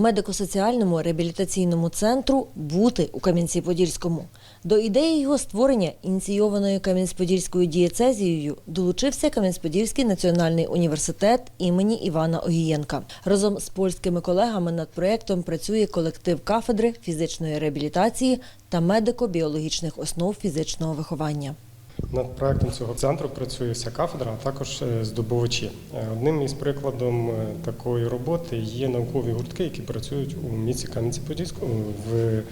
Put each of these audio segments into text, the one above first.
медико-соціальному реабілітаційному центру бути у Кам'янці-Подільському. До ідеї його створення, ініційованої Кам'янець-Подільською дієцезією, долучився Кам'янець-Подільський національний університет імені Івана Огієнка. Разом з польськими колегами над проєктом працює колектив кафедри фізичної реабілітації та медико-біологічних основ фізичного виховання. Над проектом цього центру працює вся кафедра, а також е, здобувачі. Е, Одним із прикладом е, такої роботи є наукові гуртки, які працюють у місті Кам'янці-Подільському в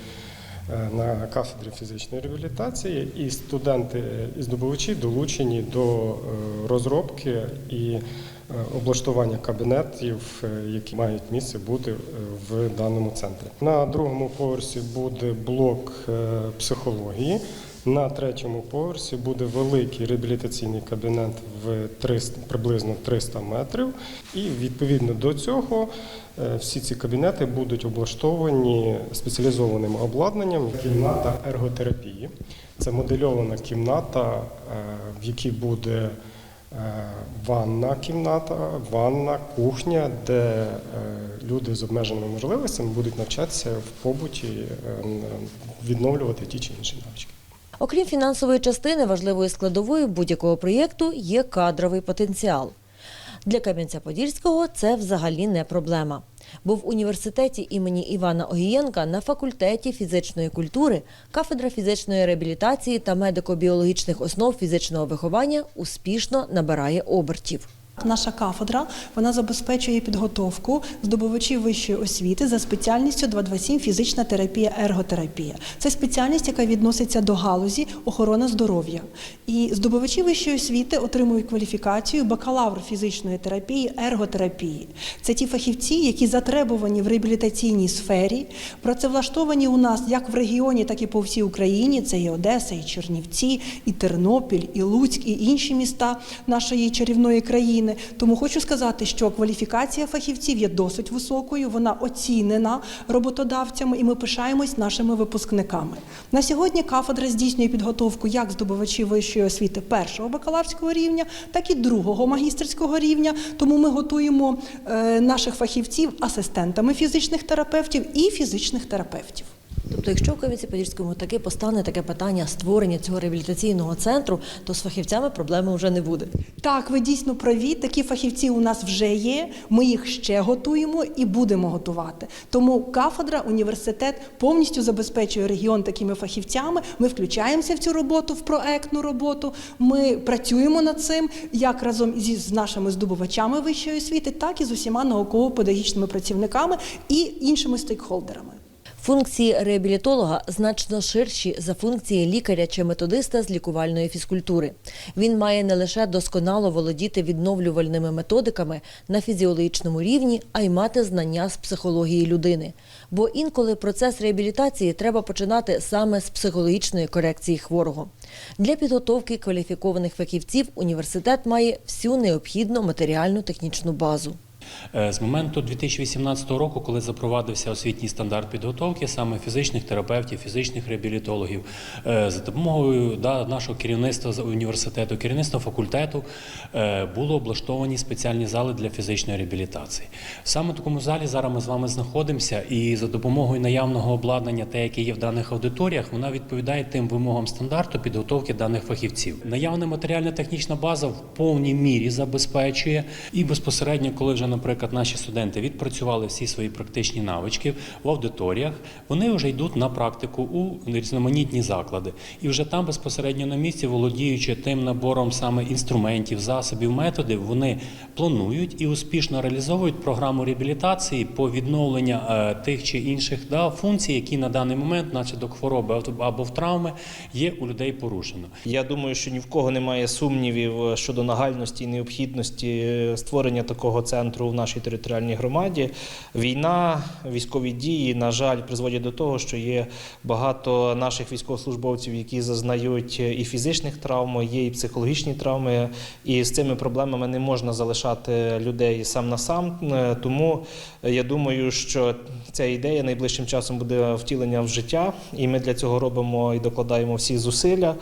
на кафедрі фізичної реабілітації, і студенти і здобувачі долучені до розробки і облаштування кабінетів, які мають місце бути в даному центрі. На другому поверсі буде блок психології. На третьому поверсі буде великий реабілітаційний кабінет в 300, приблизно 300 метрів. І відповідно до цього е, всі ці кабінети будуть облаштовані спеціалізованим обладнанням. Кімната ерготерапії. Це модельована кімната, е, в якій буде е, ванна кімната, ванна, кухня, де люди з обмеженими можливостями будуть навчатися в побуті відновлювати ті чи інші навички. Окрім фінансової частини, важливою складовою будь-якого проєкту є кадровий потенціал. Для Кам'янця-Подільського це взагалі не проблема. Бо в університеті імені Івана Огієнка на факультеті фізичної культури кафедра фізичної реабілітації та медико-біологічних основ фізичного виховання успішно набирає обертів. Наша кафедра вона забезпечує підготовку здобувачів вищої освіти за спеціальністю 227 фізична терапія, ерготерапія. Це спеціальність, яка відноситься до галузі охорона здоров'я. І здобувачі вищої освіти отримують кваліфікацію бакалавр фізичної терапії, ерготерапії. Це ті фахівці, які затребувані в реабілітаційній сфері, працевлаштовані у нас як в регіоні, так і по всій Україні. Це і Одеса, і Чернівці, і Тернопіль, і Луцьк, і інші міста нашої чарівної країни. Тому хочу сказати, що кваліфікація фахівців є досить високою, вона оцінена роботодавцями, і ми пишаємось нашими випускниками. На сьогодні кафедра здійснює підготовку як здобувачів вищої освіти першого бакалаврського рівня, так і другого магістерського рівня. Тому ми готуємо е, наших фахівців асистентами фізичних терапевтів і фізичних терапевтів. Тобто, якщо в Кам'янці-Подільському таки постане таке питання створення цього реабілітаційного центру, то з фахівцями проблеми вже не буде. Так, ви дійсно праві. Такі фахівці у нас вже є. Ми їх ще готуємо і будемо готувати. Тому кафедра, університет повністю забезпечує регіон такими фахівцями. Ми включаємося в цю роботу, в проектну роботу. Ми працюємо над цим як разом зі нашими здобувачами вищої освіти, так і з усіма науково-педагогічними працівниками і іншими стейкхолдерами. Функції реабілітолога значно ширші за функції лікаря чи методиста з лікувальної фізкультури. Він має не лише досконало володіти відновлювальними методиками на фізіологічному рівні, а й мати знання з психології людини. Бо інколи процес реабілітації треба починати саме з психологічної корекції хворого. Для підготовки кваліфікованих фахівців університет має всю необхідну матеріальну технічну базу. Е, З моменту 2018 року, коли запровадився освітній стандарт підготовки саме фізичних терапевтів, фізичних реабілітологів, е, за допомогою да, нашого керівництва університету, керівництва факультету е, було облаштовані спеціальні зали для фізичної реабілітації. Саме в такому залі зараз ми з вами знаходимося, і за допомогою наявного обладнання, те, яке є в даних аудиторіях, вона відповідає тим вимогам стандарту підготовки даних фахівців. Наявна матеріально-технічна база в повній мірі забезпечує і безпосередньо, коли вже, наприклад, наші студенти відпрацювали всі свої практичні навички в аудиторіях, вони вже йдуть на практику у різноманітні заклади. І вже там безпосередньо на місці, володіючи тим набором саме інструментів, засобів, методів, вони планують і успішно реалізовують програму реабілітації по відновленню е, тих чи інших да, функцій, які на даний момент, внаслідок хвороби або- в травми, є у людей порушено. Я думаю, що ні в кого немає сумнівів щодо нагальності і необхідності е, створення такого центру в нашій територіальній громаді. Війна, військові дії, на жаль, призводять до того, що є багато наших військовослужбовців, які зазнають і фізичних травм, є і психологічні травми. І з цими проблемами не можна залишати людей сам на сам. Е, Тому е, я думаю, що ця ідея найближчим часом буде втілення в життя, і ми для цього робимо і докладаємо всі зусилля.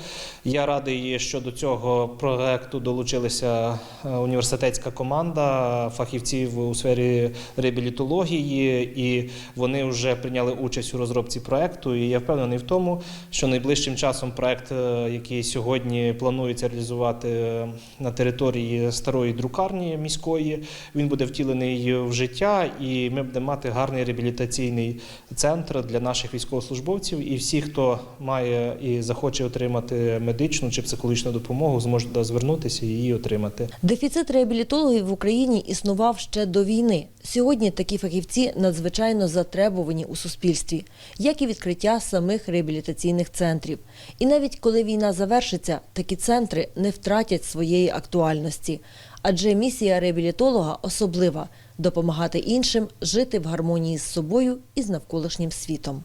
Я радий, що до цього проекту долучилася е, університетська команда, фахівці фахівців у сфері реабілітології, і вони вже прийняли участь у розробці проекту. І я впевнений в тому, що найближчим часом проект, е, який сьогодні планується реалізувати е, на території старої друкарні міської, він буде втілений в життя, і ми будемо мати гарний реабілітаційний центр для наших військовослужбовців. І всі, хто має і захоче отримати медичну чи психологічну допомогу, зможуть звернутися і її отримати. Дефіцит реабілітологів в Україні існував ще до війни. Сьогодні такі фахівці надзвичайно затребувані у суспільстві, як і відкриття самих реабілітаційних центрів. І навіть коли війна завершиться, такі центри не втратять своєї актуальності. Адже місія реабілітолога особлива допомагати іншим жити в гармонії з собою і з навколишнім світом.